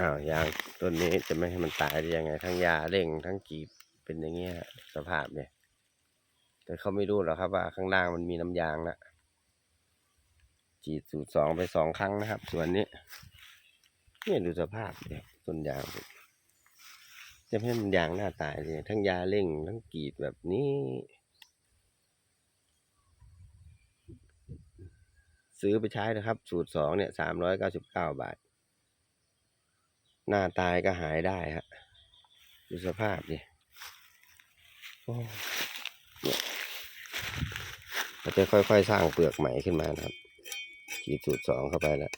อ้าวยางต้นนี้จะไม่ให้มันตายได้ยังไง ทั้งยาเร่งทั้งกรีดเป็นอย่างเงี้ยสภาพเนี่ย แต่เขาไม่รู้หรอกครับว่าข้างล่างมันมีน้ำยางนะจีดสูตรสองไปสองครั้งนะครับ ส่วนนี้เนี่ยดูสภาพเนี่ยต้นยางจะไม่ให้มันยางหน้าตายเลยทั้งยาเร่งทั้งกรีดแบบนี้ ซื้อไปใช้นะครับ สูตรสองเนี่ยสามร้อยเก้าสิบเก้าบาท หน้าตายก็หายได้ฮะดูสภาพดิเราจะค่อยๆ สร้างเปลือกใหม่ขึ้นมานะครับฉีดสูตรสองเข้าไปแล้ว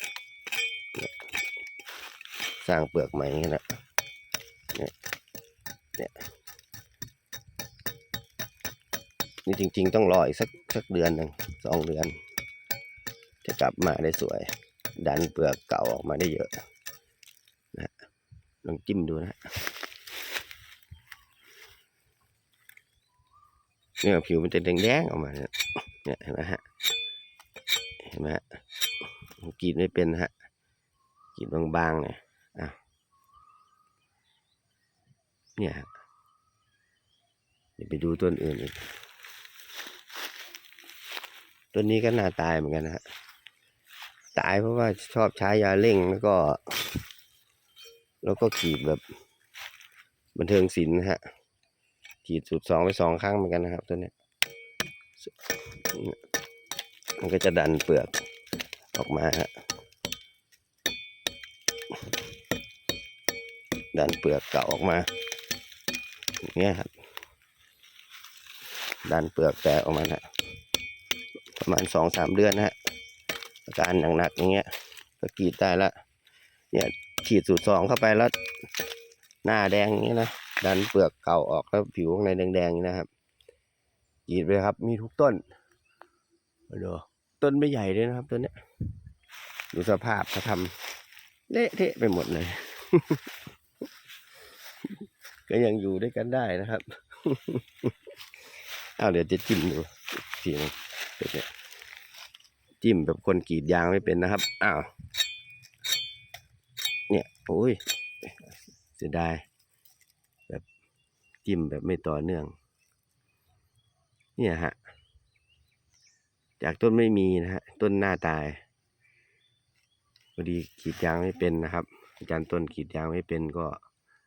สร้างเปลือกใหม่ขึ้นนะเนี่ยเนี่ยนี่จริง ๆ ต้องรออีกสักสักเดือนหนึ่งสองเดือน จะกลับมาได้สวย ดันเปลือกเก่าออกมาได้เยอะ ลองจิ้มดูนะฮะเนี่ยผิวมันจะแดงๆออกมาเนี่ยเห็นไหมฮะเห็นไหมฮะกรีดไม่เป็นฮะกรีดบางๆเนี่ยอะเนี่ยเดี๋ยวไปดูต้นอื่นอีกต้นนี้ก็น่าตายเหมือนกันนะฮะตายเพราะว่าชอบใช้ยาเร่งแล้วก็ แล้วก็ขีดแบบบันเทิงศิลป์นะฮะ ขีดสูตรสองไปสองครั้งเหมือนกันนะครับตัวเนี้ยมันก็จะดันเปลือกออกมาฮะดันเปลือกเก่าออกมาอย่างเงี้ยครับดันเปลือกแตกออกมานะประมาณสองสามเดือนนะฮะอาการหนักๆอย่างเงี้ยก็กรีดได้ละ เนี่ยขีดสูตรสองเข้าไปแล้ว หน้าแดงอย่างนี้นะดันเปลือกเก่าออกแล้วผิวข้างในแดงๆอย่างนี้นะครับกรีดไปครับ มีทุกต้นมาดูต้นไม่ใหญ่เลยนะครับต้นเนี้ยดูสภาพเขาทำเละเทะไปหมดเลย ก็ยังอยู่ด้วยกันได้นะครับเอาเดี๋ยวจะจิ้มดูทีนึงเป็นเนี่ยจิ้มแบบคนกรีดยางไม่เป็นนะครับ อ้าว เนี่ยโอ้ยเสียดายแบบจิ้มแบบไม่ต่อเนื่อง เนี่ยฮะ จากต้นไม่มีนะฮะ ต้นหน้าตายพอดีขีดยางไม่เป็นนะครับ อาจารย์ต้นขีดยางไม่เป็นก็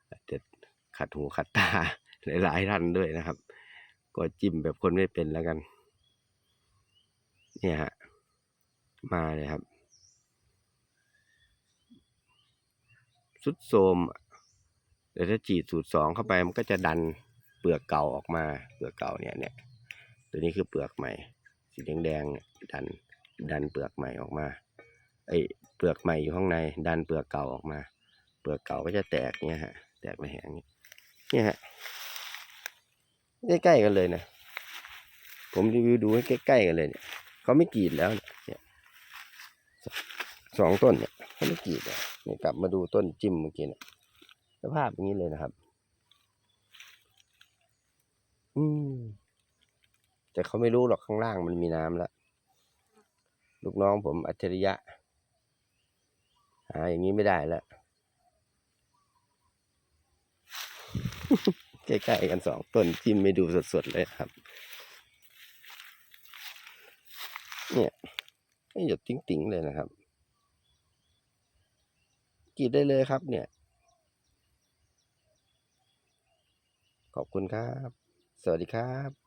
อาจจะขัดหูขัดตาหลายๆท่านด้วยนะครับ ก็จิ้มแบบคนไม่เป็นแล้วกัน เนี่ยฮะ มาเลยครับ สุดโทมแต่ถ้าฉีดสูตรสองเข้าไปมันก็จะดันเปลือกเก่าออกมา เปลือกเก่าเนี่ยเนี่ย ตัวนี้คือเปลือกใหม่ สีแดงๆเนี่ยดันดันเปลือกใหม่ออกมาไอ้เปลือกใหม่อยู่ข้างใน ดันเปลือกเก่าออกมา เปลือกเก่าก็จะแตกเนี่ยฮะ แตกระแหงนี้เนี่ยฮะใกล้ๆกันเลยนะผมรีวิวดูให้ใกล้ๆกันเลยเนี่ยเขาไม่กรีดแล้วเนี่ยสองต้นเนี่ยเขาไม่กรีดเลยเนี่กลับมาดูต้นจิ้มเมื่อกี้นี่ยสภาพอย่างนี้เลยนะครับ อืม แต่เขาไม่รู้หรอกข้างล่างมันมีน้ำแล้ว ลูกน้องผมอัจฉริยะหาอย่างนี้ไม่ได้แล้วใกล้ๆกันสองต้นจิ้มไม่ดูสดๆเลยครับ เนี่ยไม่หยดติ๋งๆเลยนะครับ กรีดได้เลยครับเนี่ย ขอบคุณครับ สวัสดีครับ